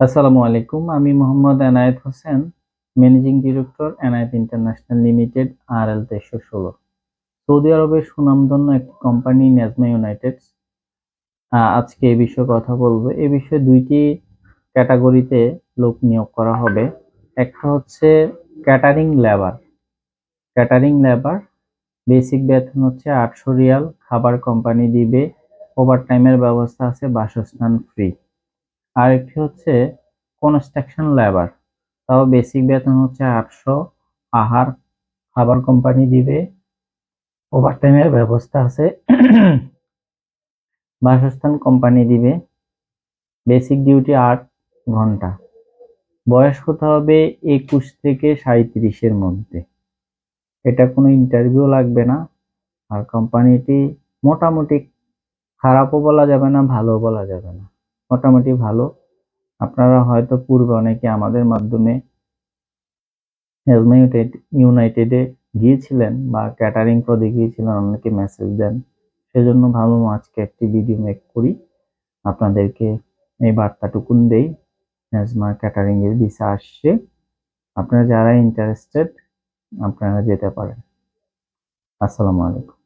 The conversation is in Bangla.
আসসালামু আলাইকুম, আমি Mohammad Enayet Hossain, managing director Enayet international limited R L তেইশশো ষোলো। সৌদি আরবের সুনামধন্য একটি কোম্পানি নেজমা ইউনাইটেড আজকে এ বিষয়ে কথা বলব। এ বিষয়ে দুইটি ক্যাটাগরিতে লোক নিয়োগ করা হবে। একটা হচ্ছে catering labour. Catering labour, basic বেতন হচ্ছে আটশো রিয়াল, খাবার কোম্পানি দিবে ওভার ওভারটাইমের ব্যবস্থা আছে, বাসস্থান ফ্রি। আরেকটি হচ্ছে কনস্ট্রাকশন লেবার তাও বেসিক বেতন হচ্ছে আটশো। আহার, খাবার কোম্পানি দিবে। ওভারটাইমের ব্যবস্থা আছে। বাসস্থান কোম্পানি দিবে। বেসিক ডিউটি আট ঘণ্টা। বয়স হতে হবে? একুশ থেকে সাঁত্রিশের মধ্যে। এটা কোনো ইন্টারভিউ লাগবে না। আর কোম্পানিটি মোটামুটি খারাপও বলা যাবে না ভালো বলা যাবে না। মোটামুটি ভালো। আপনারা হয়তো পূর্বে অনেকে আমাদের মাধ্যমে ইউনাইটেডে গিয়েছিলেন বা ক্যাটারিং পদে গিয়েছিলেন, অনেকে মেসেজ দেন। সেজন্য ভাবলাম আজকে একটি ভিডিও মেক করি। আপনাদেরকে এই বার্তাটুকুন দেই ক্যাটারিং এর ভিসা আসছে। আপনারা যারা ইন্টারেস্টেড আপনারা যেতে পারেন। আসসালামু আলাইকুম।